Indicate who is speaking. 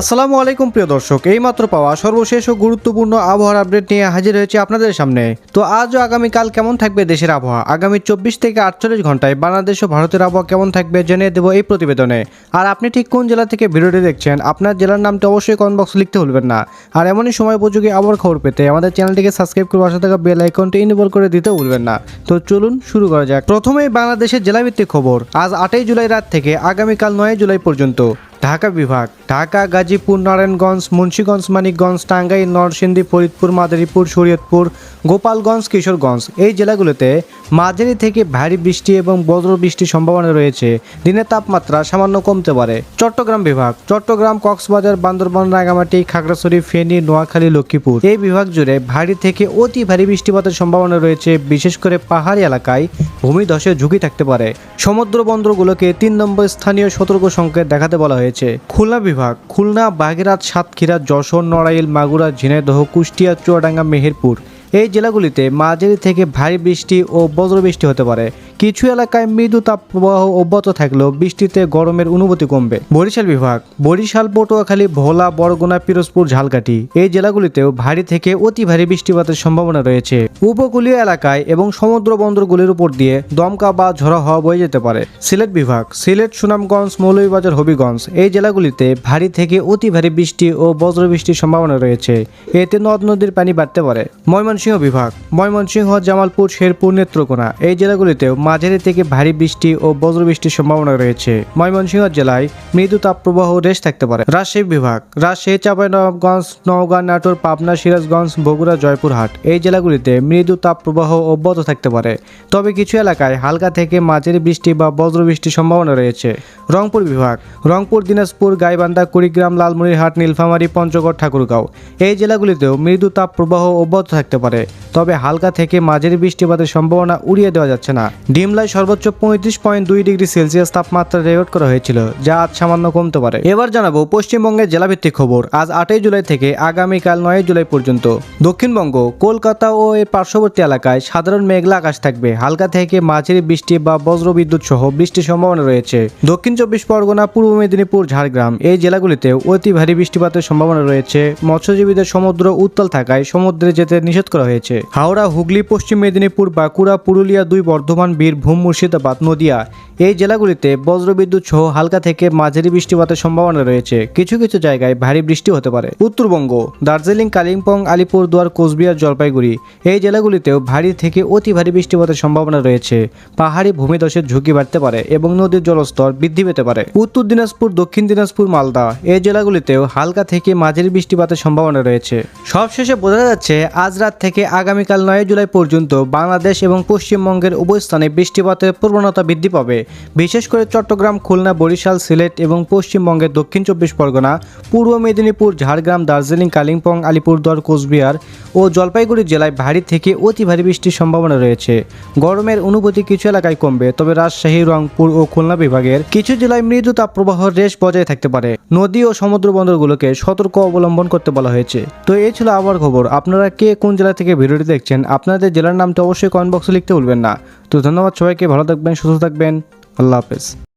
Speaker 1: আসসালামু আলাইকুম, প্রিয় দর্শক। এইমাত্র পাওয়া সর্বশেষ ও গুরুত্বপূর্ণ আবহাওয়ার আপডেট নিয়ে হাজির হয়েছে আপনাদের সামনে। তো আজ ও আগামীকাল কেমন থাকবে দেশের আবহাওয়া? আগামী চব্বিশ থেকে আটচল্লিশ ঘন্টায় বাংলাদেশ ও ভারতের আবহাওয়া কেমন থাকবে জেনে দেবো এই প্রতিবেদনে। আর আপনি ঠিক কোন জেলা থেকে ভিডিওটি দেখছেন, আপনার জেলার নামটি অবশ্যই কমেন্ট বক্সে লিখতে ভুলবেন না। আর এমনই সময় উপযোগী আবহাওয়ার খবর পেতে আমাদের চ্যানেলটিকে সাবস্ক্রাইব করে পাশে থাকা বেল আইকনটি ইনেবল করে দিতে ভুলবেন না। তো চলুন শুরু করা যাক। প্রথমেই বাংলাদেশের জেলাভিত্তিক খবর। আজ আটই জুলাই রাত থেকে আগামীকাল নয় জুলাই পর্যন্ত। ঢাকা বিভাগ, ঢাকা, গাজীপুর, নারায়ণগঞ্জ, মুন্সীগঞ্জ, মানিকগঞ্জ, টাঙ্গাইল, নরসিংদী, ফরিদপুর, মাদারীপুর, শরীয়তপুর, গোপালগঞ্জ, কিশোরগঞ্জ। এই জেলাগুলোতে মাঝারি থেকে ভারী বৃষ্টি এবং বজ্র বৃষ্টির সম্ভাবনা রয়েছে। দিনের তাপমাত্রা সামান্য কমতে পারে। চট্টগ্রাম বিভাগ, চট্টগ্রাম, কক্সবাজার, বান্দরবান রাঙামাটি খাগড়াছড়ি, ফেনী, নোয়াখালী, লক্ষ্মীপুর। এই বিভাগ জুড়ে ভারী থেকে অতি ভারী বৃষ্টিপাতের সম্ভাবনা রয়েছে। বিশেষ করে পাহাড়ি এলাকায় ভূমিধসের ঝুঁকি থাকতে পারে। সমুদ্র বন্দরগুলোকে তিন নম্বর স্থানীয় সতর্ক সংকেত দেখাতে বলা হয়েছে। খুলনা বিভাগ খুলনা বাগেরহাট সাতক্ষীরা যশোর নড়াইল মাগুরা ঝিনাইদহ কুষ্টিয়া চুয়াডাঙ্গা মেহেরপুর। এই জেলাগুলিতে মাঝারি থেকে ভারী বৃষ্টি ও বজ্রবৃষ্টি হতে পারে। কিছু এলাকায় মৃদু তাপপ্রবাহ অব্যাহত থাকলেও বৃষ্টিতে গরমের অনুভূতি কমবে। বরিশাল বিভাগ, বরিশাল, পটুয়াখালী, ভোলা, বরগুনা, পিরোজপুর, ঝালকাঠি এই জেলাগুলিতেও ভারী থেকে অতি ভারী বৃষ্টিপাতের সম্ভাবনা রয়েছে। উপকূলীয় এলাকায় এবং সমুদ্র বন্দরগুলির উপর দিয়ে দমকা বা ঝড়ো হওয়া বয়ে যেতে পারে। সিলেট বিভাগ, সিলেট, সুনামগঞ্জ, মৌলভীবাজার, হবিগঞ্জ এই জেলাগুলিতে ভারী থেকে অতি ভারী বৃষ্টি ও বজ্রবৃষ্টির সম্ভাবনা রয়েছে। এতে নদ নদীর পানি বাড়তে পারে। ময়মনসিংহ বিভাগ। ময়মনসিংহ, জামালপুর, শেরপুর নেত্রকোনা এই জেলাগুলিতেও মাঝারি থেকে ভারী বৃষ্টি ও বজ্রবৃষ্টির সম্ভাবনা রয়েছে। ময়মনসিংহ জেলায় মৃদু তাপপ্রবাহ রেশ থাকতে পারে। রাজশাহী বিভাগ, রাজশাহী, চাঁপাইনবাবগঞ্জ, নওগাঁ, নাটোর, পাবনা, সিরাজগঞ্জ, বগুড়া, জয়পুরহাট এই জেলাগুলিতে মৃদু তাপপ্রবাহ অব্যাহত থাকতে পারে। তবে কিছু এলাকায় হালকা থেকে মাঝারি বৃষ্টি বা বজ্রবৃষ্টির সম্ভাবনা রয়েছে। রংপুর বিভাগ, রংপুর, দিনাজপুর, গাইবান্ধা, কুড়িগ্রাম, লালমনিরহাট, নীলফামারী, পঞ্চগড়, ঠাকুরগাঁও এই জেলাগুলিতেও মৃদু তাপপ্রবাহ অব্যাহত থাকতে পারে। ばれ তবে হালকা থেকে মাঝারি বৃষ্টিপাতের সম্ভাবনা উড়িয়ে দেওয়া যাচ্ছে না। ডিমলায় সর্বোচ্চ পঁয়ত্রিশ পয়েন্ট দুই ডিগ্রি সেলসিয়াস তাপমাত্রা রেকর্ড করা হয়েছিল, যা আজ সামান্য কমতে পারে। এবার জানাব পশ্চিমবঙ্গের জেলাভিত্তিক খবর। আজ আটই জুলাই থেকে আগামীকাল নয় জুলাই পর্যন্ত দক্ষিণবঙ্গ, কলকাতা ও এর পার্শ্ববর্তী এলাকায় সাধারণ মেঘলা আকাশ থাকবে। হালকা থেকে মাঝারি বৃষ্টি বা বজ্রবিদ্যুৎ সহ বৃষ্টির সম্ভাবনা রয়েছে। দক্ষিণ চব্বিশ পরগনা, পূর্ব মেদিনীপুর, ঝাড়গ্রাম এই জেলাগুলিতে অতি ভারী বৃষ্টিপাতের সম্ভাবনা রয়েছে। মৎস্যজীবীদের সমুদ্র উত্তাল থাকায় সমুদ্রে যেতে নিষেধ করা হয়েছে। হাওড়া, হুগলি, পশ্চিম মেদিনীপুর, বাঁকুড়া, পুরুলিয়া দুই বর্ধমান বীরভূম মুর্শিদাবাদ, নদিয়া। এই জেলাগুলিতে বজ্রবিদ্যুৎ সহ হালকা থেকে মাঝারি বৃষ্টিপাতের সম্ভাবনা রয়েছে। কিছু কিছু জায়গায় ভারী বৃষ্টি হতে পারে। উত্তরবঙ্গ, দার্জিলিং, কালিম্পং, আলিপুরদুয়ার, কোচবিহার, জলপাইগুড়ি এই জেলাগুলিতেও ভারী থেকে অতি ভারী বৃষ্টিপাতের সম্ভাবনা রয়েছে। পাহাড়ি ভূমিধসের ঝুঁকি বাড়তে পারে এবং নদীর জলস্তর বৃদ্ধি পেতে পারে। উত্তর দিনাজপুর, দক্ষিণ দিনাজপুর, মালদা এই জেলাগুলিতেও হালকা থেকে মাঝারি বৃষ্টিপাতের সম্ভাবনা রয়েছে। সবশেষে বোঝা যাচ্ছে আজ রাত থেকে আগামীকাল নয় জুলাই পর্যন্ত বাংলাদেশ এবং পশ্চিমবঙ্গের উভয় স্থানে বৃষ্টিপাতের প্রবণতা বৃদ্ধি পাবে। বিশেষ করে চট্টগ্রাম, খুলনা, বরিশাল, সিলেট এবং পশ্চিমবঙ্গের দক্ষিণ চব্বিশ পরগনা, পূর্ব মেদিনীপুর, ঝাড়গ্রাম, দার্জিলিং, কালিম্পং, আলিপুরদুয়ার, কোচবিহার ও জলপাইগুড়ি জেলায় ভারী থেকে অতি ভারী বৃষ্টির সম্ভাবনা রয়েছে। গরমের অনুভূতি কিছু এলাকায় কমবে, তবে রাজশাহী, রংপুর ও খুলনা বিভাগের কিছু জেলায় মৃদু তাপপ্রবাহের রেশ বজায় থাকতে পারে। নদী ও সমুদ্র বন্দরগুলোকে সতর্ক অবলম্বন করতে বলা হয়েছে। তো এই ছিল আবার খবর। আপনারা কে কোন জেলা থেকে ভিডিওটি দেখছেন, আপনাদের জেলার নামটা অবশ্যই কমেন্ট বক্সে লিখতে ভুলবেন না। তো ধন্যবাদ সবাইকে, ভালো থাকবেন, সুস্থ থাকবেন, আল্লাহ হাফেজ।